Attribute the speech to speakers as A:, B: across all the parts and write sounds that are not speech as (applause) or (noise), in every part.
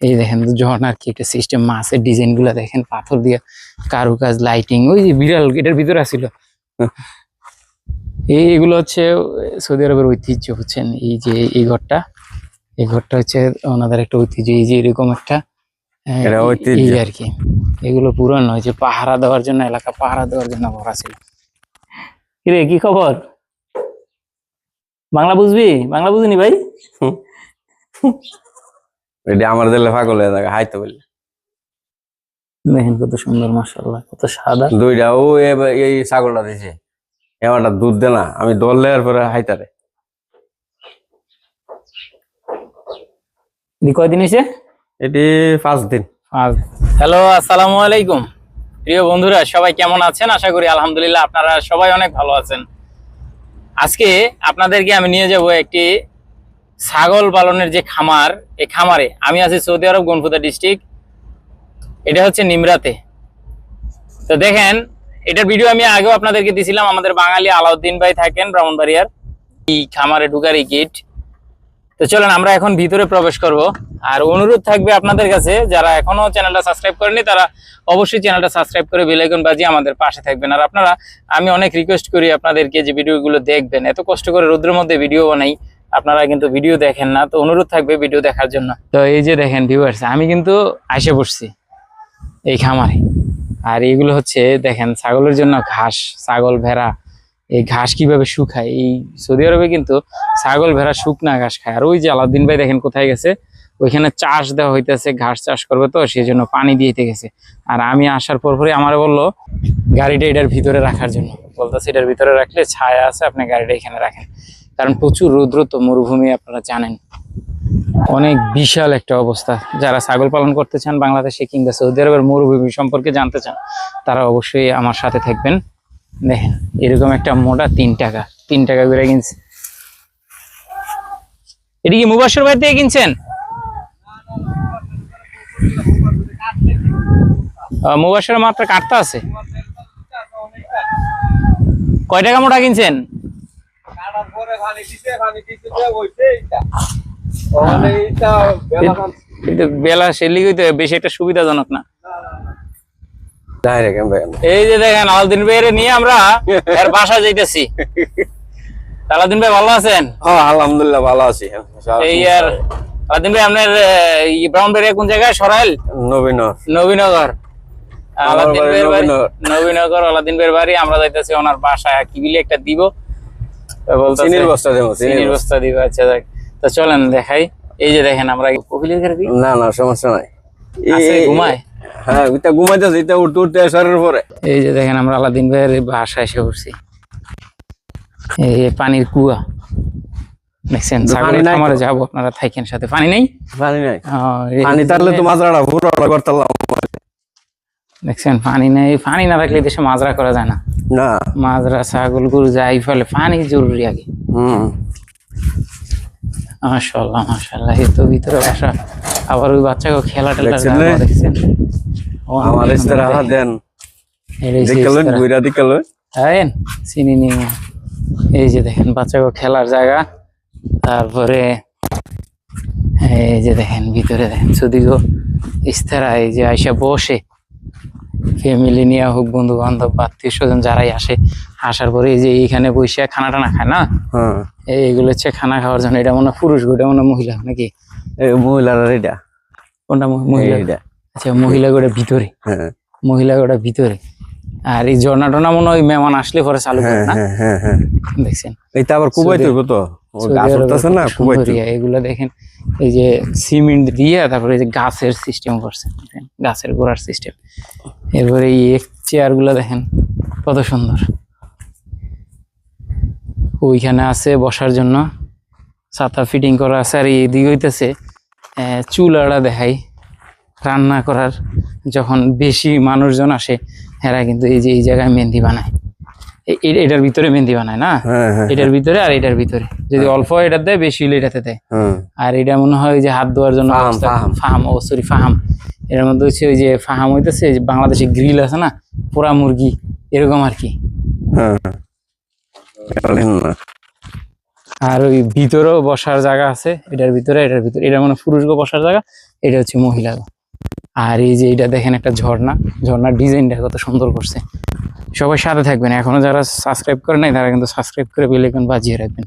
A: এই দেখেন ঝর্ণার কি একটা সিস্টেম মাছের ডিজাইনগুলা দেখেন পাথর দিয়ে কারুকাজ লাইটিং ওই যে বিড়াল এটার ভিতরে আসছিল এই এগুলো হচ্ছে সৌদি আরবের ঐতিহ্য হচ্ছেন এই যে এই ঘরটা এই ঘরটা হচ্ছে ওনাদের একটা ঐতিহ্য এই যে এরকম একটা
B: ঐতিহ্য।
A: এই আর কি। এগুলো পুরানো হয়েছে পাহারা দেওয়ার জন্য এলাকা পাহারা দেওয়ার জন্য ভরা ছিল। কিরে কি খবর? বাংলা বুঝবি? বাংলা বুঝিনি ভাই?
B: এটা আমার দিলে হয়ে থাকে হাইতে বললে।
A: দেখেন কত সুন্দর মাসাল্লাহ কত সাদা।
B: দুইটা ও এই ছাগলটা দিছে। এবারটা দুধ দে না আমি দল দেওয়ার পরে হাইতারে।
A: কয়দিন হয়েছে
B: এটি পাঁচ দিন।
A: হ্যালো আসসালামু আলাইকুম। প্রিয় বন্ধুরা সবাই কেমন আছেন? আশা করি আলহামদুলিল্লাহ আপনারা সবাই অনেক ভালো আছেন। আজকে আপনাদেরকে আমি নিয়ে যাব একটি ছাগল পালনের যে খামার, এই খামারে আমি আছি সৌদি আরব গনফুদা ডিস্ট্রিক্ট। এটা হচ্ছে নিমরাতে। তো দেখেন, এটার ভিডিও আমি আগেও আপনাদেরকে দিছিলাম, আমাদের বাঙালি আলাউদ্দিন ভাই থাকেন ব্রাহ্মণবাড়িয়ার। এই খামারে ঢুকার এই গেট তো চলেন, আমরা এখন ভিতরে প্রবেশ করব। আর অনুরোধ থাকবে আপনাদের কাছে, যারা এখনও চ্যানেলটা সাবস্ক্রাইব করেনি তারা অবশ্যই চ্যানেলটা সাবস্ক্রাইব করে বেল আইকন বাজিয়ে আমাদের পাশে থাকবেন। আর আপনারা, আমি অনেক রিকোয়েস্ট করি আপনাদেরকে যে ভিডিওগুলো দেখবেন। এত কষ্ট করে রোদ্রের মধ্যে ভিডিও বানাই। আপনারা কিন্তু ভিডিও দেখেন না, তো অনুরোধ থাকবে ভিডিও দেখার জন্য। তো এই যে দেখেন ভিউয়ার্স আমি কিন্তু আসে পড়ছি এই খামারে। আর এইগুলো হচ্ছে, দেখেন, ছাগলের জন্য ঘাস, ছাগল ভেড়া, এই ঘাস কীভাবে শুকায়, এই সৌদি আরবে কিন্তু ছাগল ভেড়া শুকনা ঘাস খায়। আর ওই যে আলাউদ্দিন ভাই দেখেন কোথায় গেছে, ওইখানে চাষ দেওয়া হইতেছে, ঘাস চাষ করবে তো সেই জন্য পানি দিতে গেছে। আর আমি আসার পর পরে আমার বলল, গাড়িটা এটার ভিতরে রাখার জন্য। বলতেছে, এটার ভিতরে রাখলে ছায়া আছে, আপনি গাড়িটা এখানে রাখেন। কারণ প্রচুর রৌদ্র তো মরুভূমি আপনারা জানেন। অনেক বিশাল একটা অবস্থা। যারা ছাগল পালন করতে চান, বাংলাদেশে কিংবা সৌদি আরবের মরুভূমি সম্পর্কে জানতে চান, তারা অবশ্যই আমার সাথে থাকবেন। দেখেন এরকম একটা মোটা তিন টাকা তিন টাকা করে কিনছে। এটি কি মুবাসর বাড়ি থেকে কিনছেন? মুবাসর মাত্র কাটতে আছে। কয় টাকা মোটা কিনছেন? কিন্তু বেলা সেলি হইতে বেশি একটা সুবিধাজনক না। এই যে দেখেন আলাদিন ভাইয়ের নিয়ে আমরা এর বাসা যাইতেছি। আলাদিন ভাই ভালো আছেন?
B: হ্যাঁ আলহামদুলিল্লাহ ভালো আছি।
A: এই আর আলাদিন ভাই আপনার ব্রাউন বেরিয়া কোন জায়গায়? সরাইল?
B: নবীনর
A: নবীনগর। আলাদিন
B: বাড়ি
A: ভাইয়ের বাড়ি
B: নবীনগর।
A: নবীনগর আলাদিন ভাইয়ের বাড়ি আমরা যাইতেছি ওনার বাসায়। কি বিলে একটা দিব।
B: চিনির বস্তা দেবো চিনির বস্তা।
A: দিব আচ্ছা দেখ। তো চলেন দেখাই। এই যে দেখেন আমরা কপিলের
B: না না সমস্যা নাই। এই-
A: ঘুমায়?
B: হ্যাঁ এটা ঘুমাইতেছে এটা উঠতে উঠতে শরীর পরে
A: এই যে দেখেন আমরা আলাদিন ভাইয়ের বাসায় এসে পড়ছি। এই পানির কুয়া। দেখছেন? খামারে যাব আপনারা থাকেন সাথে। পানি নেই?
B: পানি নাই। পানি তাহলে তো মাছরাটা পুরো করতাম
A: দেখছেন পানি নেই পানি না থাকলে দেশে মাজরা করা যায় না।
B: না।
A: মাজরা ছাগল গরু যাই ফলে পানি জরুরি আগে।
B: হুম।
A: মাশাল্লাহ মাশাল্লাহ এই তো ভিতরে বাসা আবার ওই বাচ্চাকে খেলা টেলা
B: দেখছেন আমার
A: দেখেন,
B: ইস্তারা দেন দেখলেন। গুইরা দিকেলেন
A: দেখেন চিনি নি এই যে দেখেন বাচ্চাকে খেলার জায়গা। তারপরে এই যে দেখেন ভিতরে দেখেন শুধু ইস্তারা এই যে আইসা বসে ফ্যামিলি নিয়ে হোক বন্ধু বান্ধব আত্মীয় স্বজন যারাই আসে আসার পরে এই যে এইখানে বসে খানা টানা খায় না?
B: হ্যাঁ।
A: এইগুলো হচ্ছে খানা খাওয়ার জন্য। এটা মনে পুরুষ গো, এটা মনে মহিলা নাকি?
B: এই মহিলারা এটা।
A: কোনটা মহিলা?
B: এইটা।
A: আচ্ছা মহিলা গোটা ভিতরে।
B: হ্যাঁ।
A: মহিলা গোটা ভিতরে। আর এই ঝর্ণা টর্ণা মনে হয় মেহমান আসলে পরে চালু করে
B: হ্যাঁ
A: না? দেখছেন?
B: এইটা আবার কুবাই
A: সৌদি-
B: তো? গাছ উঠতেছে না
A: কত
B: কুবাই
A: সুন্দর
B: তুই
A: ইয়া, এগুলো দেখেন। এই যে সিমেন্ট দিয়ে তারপরে এই যে গাছের সিস্টেম করছে গাছের গোড়ার সিস্টেম এরপরে এই চেয়ারগুলো দেখেন, কত সুন্দর। ওইখানে আছে বসার জন্য, ছাতা ফিটিং করা আছে, আর এইদিকে হইতেছে চুলাটা দেখাই, রান্না করার। যখন বেশি মানুষজন আসে, এরা কিন্তু এই যে, এই জায়গায় মেহেন্দি বানায়। এটার ভিতরে মেহেন্দি বানায় না?
B: হ্যাঁ হ্যাঁ
A: এটার ভিতরে আর এটার ভিতরে। যদি অল্প এটা দেয় বেশি হলে এটাতে দেয়।
B: হ্যাঁ।
A: আর এটা মনে হয় যে হাত ধোয়ার জন্য
B: ফাহাম,
A: ও সরি ফাহাম। এর মধ্যে হচ্ছে ওই যে ফাহাম হইতেছে বাংলাদেশে গ্রিল আছে না পোড়া মুরগি এরকম আর কি।
B: হ্যাঁ
A: আর ওই ভিতরেও বসার জায়গা আছে এটার ভিতরে এটার ভিতরে। এটা মানে পুরুষকে বসার জায়গা এটা হচ্ছে মহিলা। আর এই যে এটা দেখেন একটা ঝর্ণা। ঝর্ণার ডিজাইনটা কত সুন্দর করছে। সবাই সাথে থাকবেন। এখনও যারা সাবস্ক্রাইব করে নাই, তারা কিন্তু সাবস্ক্রাইব করে বেলেকন বাজিয়ে রাখবেন।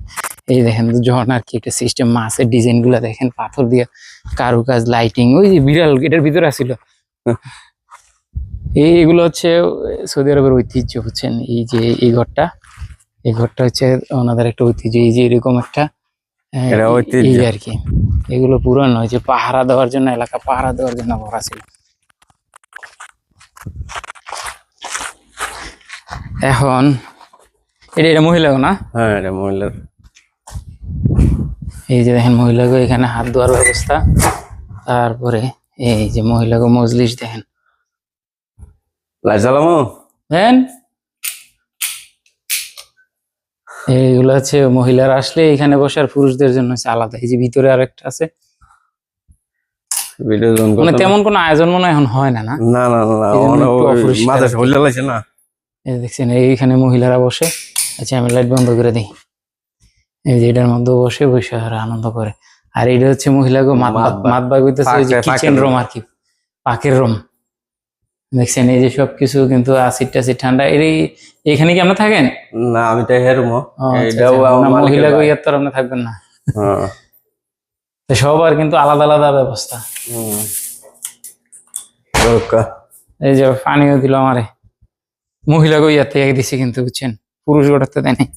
A: এই দেখেন ঝর্ণার কি একটা সিস্টেম মাছের ডিজাইনগুলা দেখেন, পাথর দিয়ে কারুকাজ লাইটিং ওই যে বিড়াল এটার ভিতরে আছিল। এই এগুলো হচ্ছে সৌদি আরবের ঐতিহ্য হচ্ছেন এই যে এই ঘরটা এই ঘরটা হচ্ছে ওনাদের একটা ঐতিহ্য। এই যে এরকম একটা
B: এটা
A: এই-
B: ঐতিহ্য।
A: আর কি। এগুলো পুরানো যে পাহারা দেওয়ার জন্য এলাকা পাহারা দেওয়ার জন্য ভরা ছিল। এখন এটা এটা মহিলাগো না?
B: হ্যাঁ এটা মহিলার।
A: এই যে দেখেন মহিলাগো এখানে হাত ধোয়ার ব্যবস্থা। তারপরে এই যে মহিলাগো মজলিস দেখেন।
B: লাইট জ্বালামো?
A: দেন? এইগুলো হচ্ছে মহিলারা আসলে এখানে বসে আর পুরুষদের জন্য হচ্ছে আলাদা। এই যে ভিতরে আরেকটা আছে। মানে তেমন কোনো আয়োজন মনে হয় এখন হয় না না?
B: না না না না
A: এই একটু
B: মাঝে
A: আর
B: না?
A: দেখছেন এইখানে মহিলারা বসে। আচ্ছা আমি লাইট বন্ধ করে দিই। এই যে এটার মধ্যে বসে বসে আর আনন্দ করে। আর এটা হচ্ছে মহিলাকে মাত
B: মাত বা-
A: বাগ হইতেছে কিচেন রুম। আর কি। পাকের রুম দেখছেন এই যে সব কিছু কিন্তু আসিড টাসিড ঠান্ডা এর এই- এখানে কি আপনার থাকেন?
B: না আমি তো হেরমো।
A: আচ্ছা,
B: এটাও
A: আচ্ছা।
B: আমার
A: মহিলা তো আর আপনি থাকবেন না।
B: হ্যাঁ।
A: তো সবার কিন্তু আলাদা আলাদা ব্যবস্থা। এই যে পানিও দিল আমারে। মহিলা ইয়ার থেকে দিছে কিন্তু বুঝছেন? পুরুষ গোটাতে দেয় নাই।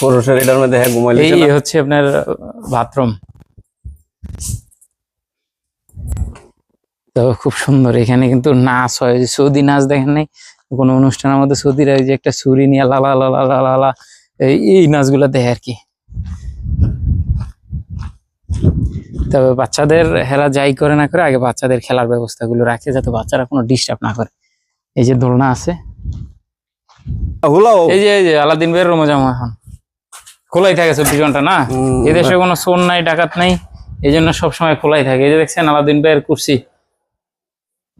B: পুরুষের এটার মধ্যে হ্যাঁ ঘুমাইলে
A: এই হচ্ছে আপনার বাথরুম। তো খুব সুন্দর। এখানে কিন্তু নাচ হয়। যে সৌদি নাচ দেখেন নাই? কোনো অনুষ্ঠানের মধ্যে সৌদিরা যে একটা ছুরি নিয়ে লা লা লা লা এই নাচগুলো দেখে আর কি। তবে বাচ্চাদের হেরা যাই করে না করে আগে বাচ্চাদের খেলার ব্যবস্থাগুলো রাখে যাতে বাচ্চারা কোনো ডিস্টার্ব না করে। এই যে দোলনা আছে। এই যে এই যে আলাদিন বের রুমে যাব এখন। খোলাই থাকে চব্বিশ ঘণ্টা না? এদেশে কোনো সোন নাই ডাকাত নাই এই জন্য সবসময় খোলাই থাকে। এই যে দেখছেন আলাদিন ভাইয়ের কুর্সি?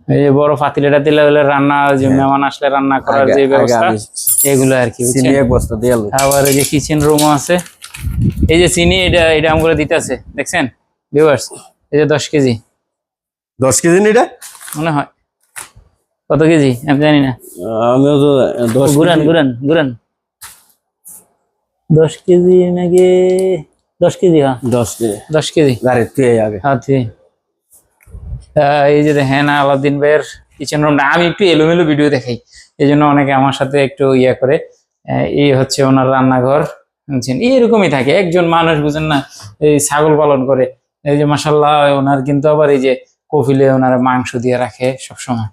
A: এই যে বড় পাতিলে টাতিলে হলে রান্না যে মেহমান আসলে রান্না করার যে ব্যবস্থা এগুলো আর কি
B: চিনি এক বস্তা দিয়ে আলু।
A: আবার এই যে কিচেন রুমও আছে। এই যে চিনি এটা এটা আমগুলো দিতেছে দেখছেন? ভিউয়ার্স এই যে দশ কেজি।
B: দশ কেজি নি এটা
A: মনে হয়। কত কেজি? আমি জানি না।
B: আমিও তো দশ
A: গুরান
B: কেজি-
A: গুরান গুরান দশ কেজি নাকি দশ কেজি হ্যাঁ।
B: দশ কেজি।
A: দশ কেজি।
B: গাড়ির তুই আগে।
A: হাতে এই যে দেখেন আলাদিন ভাইয়ের কিচেন রুমটা আমি একটু এলোমেলো ভিডিও দেখাই। এই জন্য অনেকে আমার সাথে একটু ইয়ে করে। এই হচ্ছে ওনার রান্নাঘর, বুঝছেন? এরকমই থাকে। একজন মানুষ, বুঝেন না, এই ছাগল পালন করে। এই যে মাসাল্লাহ ওনার কিন্তু আবার এই যে কফিলে ওনারা মাংস দিয়ে রাখে সবসময়।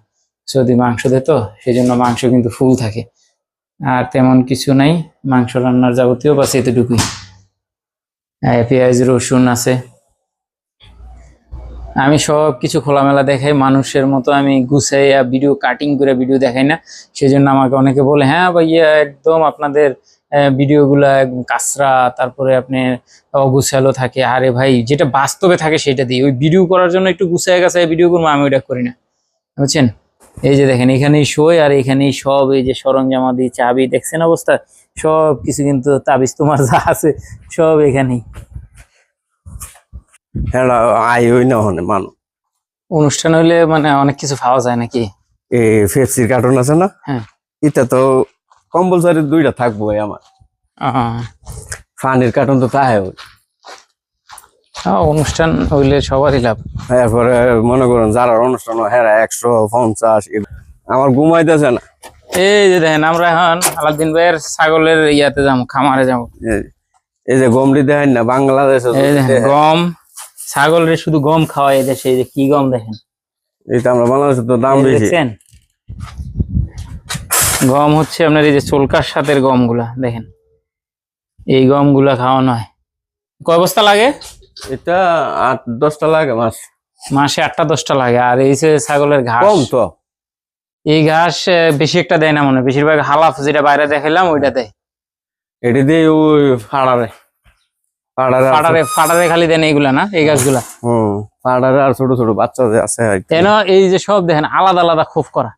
A: যদি মাংস দেয় তো সেই জন্য মাংস কিন্তু ফুল থাকে। আর তেমন কিছু নাই। মাংস রান্নার যাবতীয় বাস এতটুকুই। পেঁয়াজ, রসুন আছে। আমি সব কিছু খোলামেলা দেখাই, মানুষের মতো আমি গুছাইয়া ভিডিও কাটিং করে ভিডিও দেখাই না। সেই জন্য আমাকে অনেকে বলে হ্যাঁ ভাইয়া একদম আপনাদের ভিডিওগুলা কাঁচরা, তারপরে আপনি অগুছালো থাকে। আরে ভাই, যেটা বাস্তবে থাকে সেটা দিই ওই ভিডিও করার জন্য একটু গুছায় গাছায় ভিডিও করব, আমি ওইটা করি না। বুঝছেন? এই যে দেখেন, এখানেই শোয় আর এখানেই সব, এই যে সরঞ্জামাদি চাবি, দেখছেন অবস্থা? সব কিছু কিন্তু তাবিজ তোমার যা আছে, সব এখানেই।
B: হ্যাঁ আই হই না হনে মানু।
A: অনুষ্ঠান হইলে মানে অনেক কিছু পাওয়া যায় নাকি?
B: ফেপসির কার্টুন আছে না?
A: হ্যাঁ।
B: এটা তো কম্পালসারি দুইটা থাকব আমার। ফানির কার্টুন তো তাই ওই
A: অনুষ্ঠান হইলে সবারই লাভ।
B: এরপরে মনে করুন যারা অনুষ্ঠান হয়, হ্যাঁ একশো পঞ্চাশ আমার ঘুমাইতেছে না।
A: এই যে দেখেন আমরা এখন আলাদিন ভাইয়ের ছাগলের ইয়াতে যাব খামারে যাব।
B: এই- যে গমটি দেখেন না বাংলাদেশে।
A: গম ছাগলের শুধু গম খাওয়াই এই দেশে এই যে কি গম দেখেন?
B: এটা আমরা বাংলাদেশে তো দাম বেশি
A: দেখছেন? গম হচ্ছে আপনার এই যে চোলকার সাথের গমগুলা দেখেন। এই গমগুলা খাওয়ানো হয়। কয় বস্তা লাগে?
B: এটা আট দশটা লাগে মাস
A: মাসে আটটা দশটা লাগে। আর এই যে ছাগলের ঘাস
B: কম তো।
A: এই ঘাস বেশি একটা দেয় না মনে হয়। বেশিরভাগ হালাফ যেটা বাইরে দেখাইলাম ওইটা দেয়।
B: এটি দিয়ে ওই ফাড়ারে। আর
A: ফাটারে ফাটারে খালি দেন এইগুলা না এই গাছগুলা?
B: হুম আর ছোট ছোট বাচ্চা আছে আর
A: কেন এই যে সব দেখেন আলাদা আলাদা খোপ করা।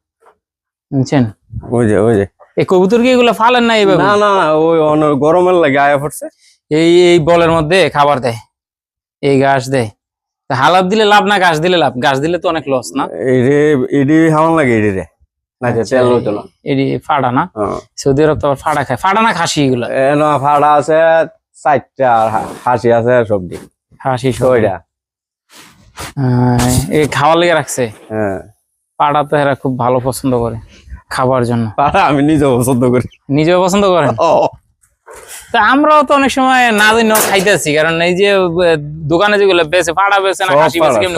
A: বুঝছেন?
B: ওই যে ওই যে।
A: এই কবুতর কি এগুলো ফালেন না এইভাবে?
B: না না না, ওই গরমের লাগে আয়া পড়ছে।
A: এই এই বলের মধ্যে খাবার দেয় এই ঘাস দেয়। তা হালাত দিলে লাভ না ঘাস দিলে লাভ? ঘাস দিলে তো অনেক লস না?
B: এডি এডি হাওয়ান লাগে এডি রে। না হ্যাঁ।
A: সৌদি আরব তো ফাড়া খায়। ফাড়া না খাসি এগুলো?
B: এন ফাড়া আছে চারটা হাসি আছে সবজি।
A: সব।
B: ছয়টা
A: এই খাওয়ার লেগে রাখছে।
B: হ্যাঁ।
A: পাড়া তো এরা খুব ভালো পছন্দ করে খাবার জন্য।
B: ফাড়া আমি নিজে পছন্দ করি।
A: নিজেও পছন্দ করেন? তা আমরাও তো অনেক সময় না দিন খাইতেছি কারণ এই যে দোকানে যেগুলো বেছে পাড়া বেছে না
B: সব
A: বেছে কেমন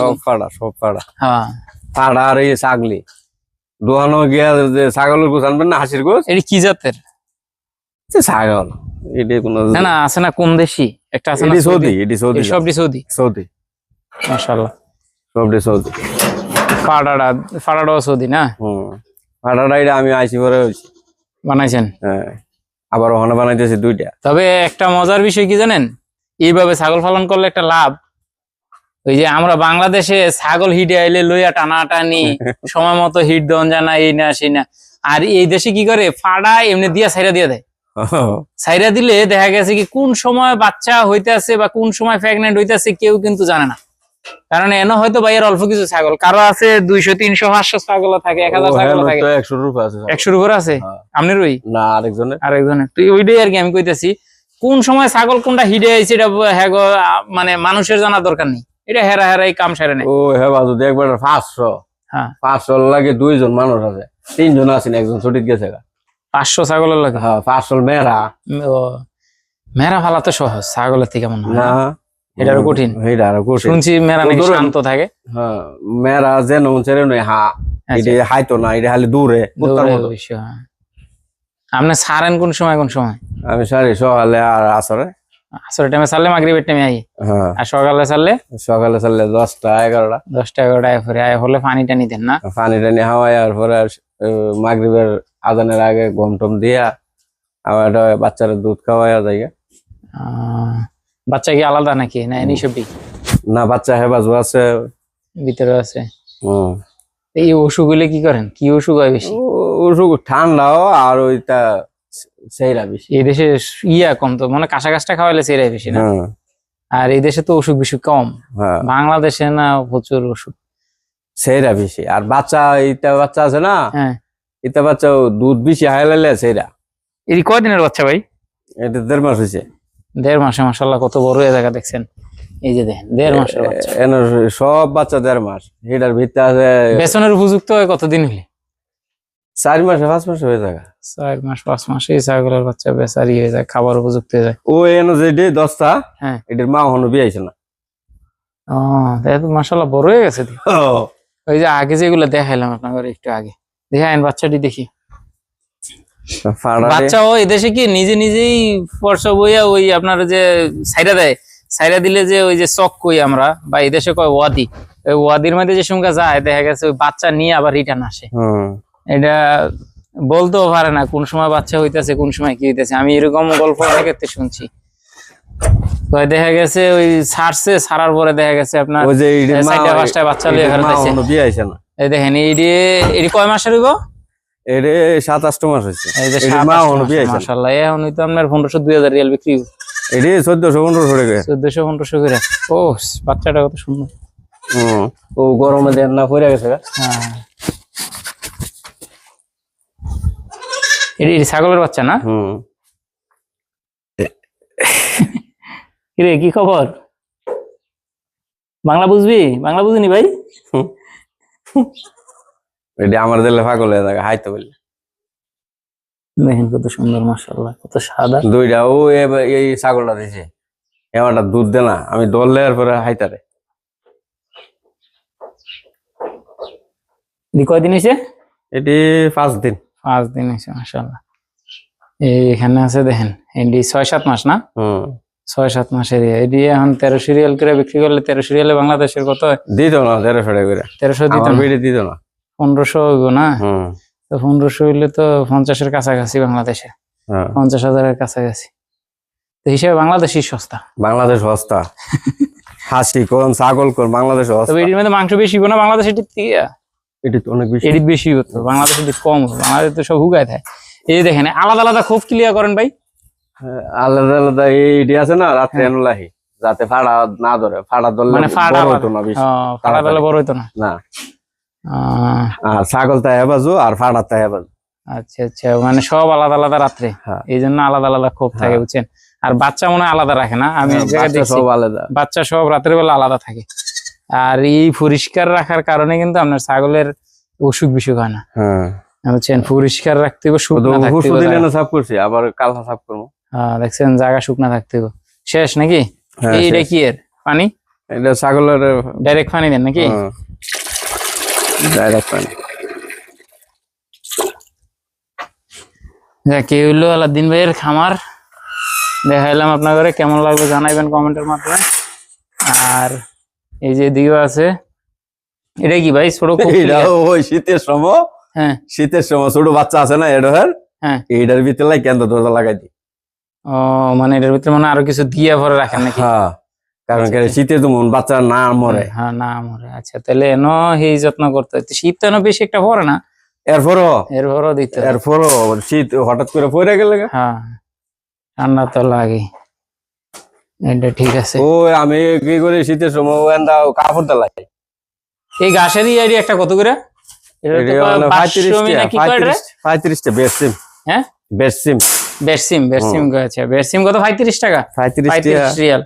B: সব ফাড়া
A: হ্যাঁ।
B: ফাড়া আর এই ছাগলি। দোকানো গিয়া যে ছাগলের গোছ আনবেন না হাসির গোছ?
A: এটি কি জাতের?
B: ছাগল। এটি কোনো
A: না না আছে না কোন দেশি? একটা আছে না
B: সৌদি এটি সৌদি
A: সবটি সৌদি।
B: সৌদি।
A: মাশাআল্লাহ।
B: সবটি সৌদি।
A: ফাড়াটা ফাড়াটাও সৌদি না?
B: হুম। এটা আমি আইসি পরে
A: বানাইছেন?
B: হ্যাঁ। আবার ওখানে বানাইতেছি দুইটা।
A: তবে একটা মজার বিষয় কি জানেন? এইভাবে ছাগল পালন করলে একটা লাভ। ওই যে আমরা বাংলাদেশে ছাগল হিটে আইলে লইয়া টানা টানি (laughs) সময় মতো হিট দন জানা এই না সেই না। আর এই দেশে কি করে? ফাড়া এমনি দিয়া সাইরা দিয়ে দেয়। সাইরা দিলে দেখা গেছে কি কোন সময় বাচ্চা হইতেছে বা কোন সময় প্রেগনেন্ট হইতেছে কেউ কিন্তু জানে না। কারণ এনে হয়তো ভাইয়ের অল্প কিছু ছাগল। কারও আছে দুইশো তিনশো পাঁচশো ছাগল থাকে এক হাজার ছাগল থাকে।
B: আছে
A: একশোর উপর আছে?
B: হ্যাঁ।
A: আপনার ওই
B: না আরেকজনের।
A: আরেকজনের। তুই ওইটাই আর কি আমি কইতেছি। কোন সময় ছাগল কোনটা হিডে আইছে এটা হ্যাঁ মানে মানুষের জানার দরকার নেই। এটা হেরা হেরাই কাম সেরে নেয়।
B: ও হেবা যদি একবার পাঁচশো।
A: হ্যাঁ।
B: পাঁচশো লাগে দুইজন মানুষ আছে। তিনজন আছেন একজন ছুটিত গেছে গা।
A: পাঁচশো ছাগলের লাগে
B: হ্যাঁ পাঁচশো মেয়েরা।
A: ও মেরা ফালা তো সহজ ছাগলের থেকে মনে হয় কঠিন।
B: এটা আরও কঠিন।
A: শুনছি মেরা নাকি শান্ত থাকে।
B: হ্যাঁ মেয়েরা যে নন ছেড়ে নয় হা
A: আচ্ছা,
B: এটা হাইতো না এটা খালি দূরে
A: হ্যাঁ। আপনি সারেন কোন সময় কোন সময়?
B: আমি সারি সকালে আর আসরে।
A: আসলে টাইমে চাললে মাগরিবের টাইমে আই।
B: হ্যাঁ।
A: আর সকালে চাললে
B: সকালে চাললে দশটা এগারোটা।
A: দশটা এগারোটা পরে আয় হলে পানি টানি দেন না
B: পানি টানি হাওয়াই আর পরে মাগরিবের আজানের আগে গম টম দিয়া আবার বাচ্চারা দুধ খাওয়াইয়া যায়
A: আহ, বাচ্চা কি আলাদা নাকি? না এনি সবই
B: না বাচ্চা হেবাজু আছে।
A: ভিতরে আছে।
B: হুম।
A: এই হইলে কি করেন? কি অসুখ হয় বেশি?
B: ওষুধ ঠান্ডাও আর ওইটা সেইরা বেশি।
A: এই দেশে ইয়া কম তো মানে কাঁচা গাছটা খাওয়াইলে সেরাই বেশি না? আর এই দেশে তো অসুখ বিসুখ কম।
B: হ্যাঁ।
A: বাংলাদেশে না প্রচুর অসুখ।
B: সেইরা বেশি। আর বাচ্চা ইটা বাচ্চা আছে না?
A: হ্যাঁ।
B: ইটা বাচ্চা দুধ বেশি হাইলাইলে সেইরা
A: এটি কয়দিনের বাচ্চা ভাই?
B: এটা দেড় মাস হয়েছে।
A: দেড় মাসে মাসাল্লাহ কত বড় হয়ে জায়গা দেখছেন। এই যে দেখেন দেড় মাসের বাচ্চা।
B: এনে সব বাচ্চা দেড় মাস। এটার ভিতরে আছে
A: বেসনের উপযুক্ত হয় কতদিন হলে?
B: চার মাসে পাঁচ মাসে হয়ে যায়
A: চার মাস পাঁচ মাস এই ছাগলের বাচ্চা বেচারি হয়ে যায় খাবার উপযুক্ত হয়ে যায়।
B: ও এনে যে দশটা
A: হ্যাঁ।
B: এটার মা হনো বিয়ে না।
A: ও তাই তো মাসাল্লাহ বড় হয়ে গেছে। ওই যে আগে যেগুলো দেখাইলাম আপনাদের একটু আগে। দেখে আইন বাচ্চাটি দেখি। বাচ্চা ও এদেশে কি নিজে নিজেই পরশা বইয়া ওই আপনার যে সাইরা দেয় সাইরা দিলে যে ওই যে চক কই আমরা বা এদেশে কয় ওয়াদি। ওই ওয়াদির মধ্যে যে সংখ্যা যায় দেখা গেছে ওই বাচ্চা নিয়ে আবার রিটার্ন আসে। এটা বলতেও পারে না কোন সময় বাচ্চা হইতেছে কোন সময় কি হইতেছে। আমি এরকম গল্প অনেকের থেকে শুনছি। দেখা গেছে ওই ছাড়ছে ছাড়ার পরে দেখা গেছে আপনার
B: ওই যে
A: চারটা পাঁচটা বাচ্চা লিয়ে আইছে।
B: না।
A: এই দেখেন কয় মাসের হইব?
B: সাত আষ্ট মাস হয়েছে।
A: এই যে
B: মা হনো বিয়ে না।
A: মাসাল্লাহ এখন হইতো আপনার পনেরোশো দুই হাজার রিয়াল বিক্রি
B: এরে চোদ্দশো পনেরোশো টাকা
A: চোদ্দশো পনেরোশো করে। ও বাচ্চাটা কত সুন্দর।
B: হুম। ও গরমে দেন না পড়ে গেছে
A: হ্যাঁ। এটি ছাগলের বাচ্চা না?
B: হুম।
A: কিরে কি খবর? বাংলা বুঝবি? বাংলা বুঝিনি ভাই?
B: এটা আমার দিলে পাগল হয়ে থাকে হাইতে বললে।
A: দেখেন কত সুন্দর মাসাল্লাহ কত সাদা।
B: দুইটা ও এই ছাগলটা দিছে। এবারটা দুধ দে না আমি দললে আর পরে হাইতারে
A: কয়দিন হয়েছে
B: এটি পাঁচ দিন।
A: পাঁচ দিন হয়েছে মাসাল্লাহ এই এখানে আছে দেখেন এটি ছয় সাত মাস না?
B: হুম।
A: ছয় সাত মাসের ইয়ে। এটি এখন তেরো সিরিয়াল করে বিক্রি করলে তেরো সিরিয়ালে বাংলাদেশের কত?
B: দিত না টাকা করে।
A: তেরোশো দিত
B: দিত না।
A: পনেরোশো হইব না? তো পনেরোশো হইলে তো পঞ্চাশের কাছাকাছি বাংলাদেশে।
B: হ্যাঁ।
A: পঞ্চাশ হাজারের কাছাকাছি। তো হিসেবে বাংলাদেশই সস্তা।
B: বাংলাদেশ সস্তা। (laughs) হাসি কোন ছাগল কোন বাংলাদেশ
A: তবে
B: সস্তা
A: এটির মধ্যে মাংস বেশি হইব না বাংলাদেশ এটির থেকে?
B: এটি তো অনেক বেশি।
A: এডিট বেশি হতো বাংলাদেশে এডিট কম হতো বাংলাদেশে তো সব হুগায় থাকে এই দেখেন আলাদা আলাদা খুব ক্লিয়ার করেন ভাই।
B: আলাদা আলাদা এইটি আছে না রাত্রে
A: হ্যাঁ।
B: এনুলাহি যাতে ফাড়া না ধরে ফাড়া ধরলে
A: মানে ফাড়া
B: হতো না বেশি
A: ফাড়া দিলে বড় হইতো না?
B: না। আর ছাগল তাই বাজু আর ফাড়া তাই বাজু
A: আচ্ছা আচ্ছা মানে সব আলাদা আলাদা রাত্রে?
B: হ্যাঁ।
A: এই জন্য আলাদা আলাদা ক্ষোভ থাকে
B: হ্যাঁ।
A: বুঝছেন? আর বাচ্চা মনে হয় আলাদা রাখে না? আমি
B: সব আলাদা।
A: বাচ্চা সব রাতের বেলা আলাদা থাকে। আর এই পরিষ্কার রাখার কারণে কিন্তু আপনার ছাগলের অসুখ বিসুখ হয় না।
B: হ্যাঁ।
A: বুঝছেন? পরিষ্কার রাখতে হবে
B: শুধু দিলে না সাফ করছি আবার কালহা সাফ করব।
A: হ্যাঁ, দেখছেন জায়গা শুকনা থাকতে শেষ নাকি?
B: হ্যাঁ,
A: এইটা কি এর? পানি?
B: এটা ছাগলের
A: ডাইরেক্ট পানি দেন নাকি?
B: হ্যাঁ। Direct পানি।
A: যাক এই হইল আলাদিন ভাইয়ের খামার। দেখাইলাম আপনাদের কেমন লাগল জানাইবেন কমেন্টের মাধ্যমে। আর এই যে দিকেও আছে এটা কি ভাই ছোট?
B: ওই শীতের সময়।
A: হ্যাঁ।
B: শীতের সময় ছোট বাচ্চা আছে না এডোহের?
A: হ্যাঁ।
B: এইটার ভিতরে কেন্দ্র দরজা লাগাই দিই।
A: ও মানে এটার ভিতরে মনে আরও কিছু দিয়ে ভরে রাখেন নাকি?
B: হ্যাঁ কারণ। শীতে তো মন বাচ্চা না মরে।
A: হ্যাঁ না মরে। আচ্ছা তাহলে এনো এই যত্ন করতে হয়। শীত তো এনো বেশি একটা পড়ে না।
B: এরপরও?
A: এর ভরও দিতে হয়।
B: এরপরও? শীত হঠাৎ করে পড়ে গেলে
A: হ্যাঁ ঠান্ডা তো লাগে এটা ঠিক আছে।
B: ও আমি কি করি শীতের সময়? ওখানটা কাপড় দালাই।
A: এই ঘাসেরই আইডি একটা কত করে? এটা তো কয় পাঁচশো মি না কি কয় রে?
B: পঁয়ত্রিশটা বেসিম
A: হ্যাঁ?
B: বেসিম
A: বেরসিম বেরসিম আছে বেরসিম কত? পঁয়ত্রিশ টাকা?
B: পঁয়ত্রিশটা
A: পঁয়ত্রিশ রিয়াল।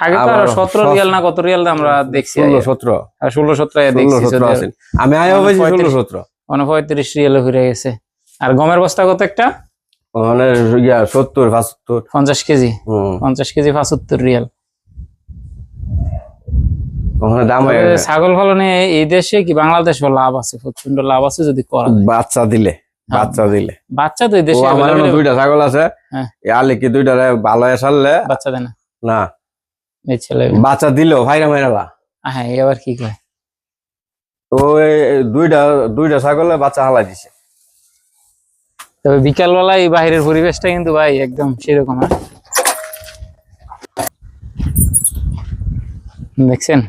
A: আগে তো
B: আবার
A: সতেরো
B: সত-
A: রিয়াল না কত রিয়াল আমরা দেখছি।
B: ষোলো সতেরো
A: ষোলো সতেরো
B: ষোলো
A: দেখছি
B: সতেরো
A: সৌদি
B: আছেন আমি আয়ও
A: মানে
B: বেশি ষোলো
A: পঁয়ত্রিশ।
B: সতেরো।
A: মানে পঁয়ত্রিশ রিয়ালে ঘুরে গেছে। আর গমের বস্তা কত একটা?
B: ইয়া সত্তর পঁচাত্তর।
A: পঞ্চাশ কেজি।
B: হম।
A: পঞ্চাশ কেজি পঁচাত্তর রিয়াল।
B: ওখানে দাম হয়ে।
A: ছাগল পালনে এই দেশে কি বাংলাদেশ লাভ আছে? প্রচণ্ড লাভ আছে যদি করা।
B: বাচ্চা দিলে। বাচ্চা দিলে।
A: বাচ্চা তো দেশে
B: আমার দুইটা ছাগল আছে।
A: হ্যাঁ।
B: আলে কি দুইটা ভালো সারলে
A: বাচ্চা দেয় না।
B: না।
A: এই ছেলে
B: বাচ্চা দিলেও ভাইরা মাইরালা
A: হ্যাঁ এবার কি কয়?
B: তো দুইটা দুইটা ছাগলে বাচ্চা হালাই দিছে।
A: তবে বিকালবেলা এই বাইরের পরিবেশটা কিন্তু ভাই একদম সেরকম হ্যাঁ। দেখছেন।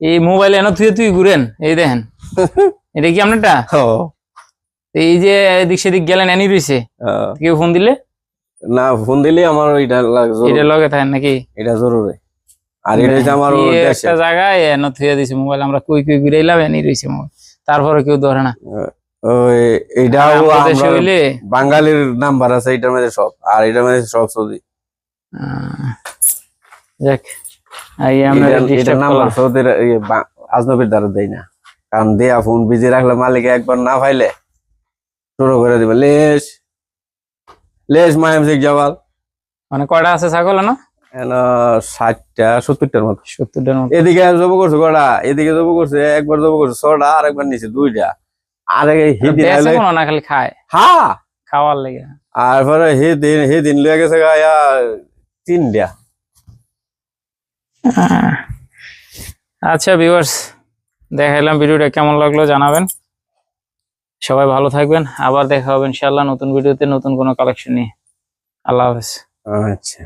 A: এই মোবাইল এনে তুই তুই ঘুরেন এই দেখেন। (laughs) এটা কি আপনারটা? এই যে এদিক সেদিক গেলেন এনি রইছে কেউ ফোন দিলে?
B: না ফোন দিলে আমার জরুরি।
A: এটা লগে থাকেন নাকি?
B: এটা জরুরি। আর এটা হচ্ছে আমার
A: একটা জায়গায় এনে থুয়ে দিছে মোবাইল আমরা কই কই ঘুরে এলাম এনি মোবাইল। তারপরে কেউ ধরে না। দেশে
B: আমরা বাঙালির নাম্বার আছে এটার মধ্যে সব। আর এটার মধ্যে সব সৌদি।
A: আহ, যাক। এই আমরা
B: এটা-
A: ডিস্টার্ব
B: নাম্বার সৌদির আজনবীর দ্বারা দেয় না। কারণ দেয়া ফোন বিজি রাখলে মালিক একবার না পাইলে শুরু করে দিবে। লেশ লেশ মায়াম শেখ জামাল
A: মানে কয়টা আছে ছাগল না
B: ষাটটা সত্তরটার মতো।
A: সত্তরটার মতো।
B: এদিকে জব করছে কটা? এদিকে জব করছে একবার জব করছে ছটা আর একবার নিচে দুইটা। আর হিদিন
A: না খালি খায়।
B: হ্যাঁ।
A: খাওয়ার লেগে।
B: আর পরে হিদিন হিদিন লয়ে গেছে গায়া তিনটা।
A: আচ্ছা ভিউয়ার্স দেখাইলাম ভিডিওটা কেমন লাগল জানাবেন। সবাই ভালো থাকবেন, আবার দেখা হবে ইনশাআল্লাহ নতুন ভিডিওতে নতুন কোনো কালেকশন নিয়ে। আল্লাহ হাফেজ।
B: আচ্ছা।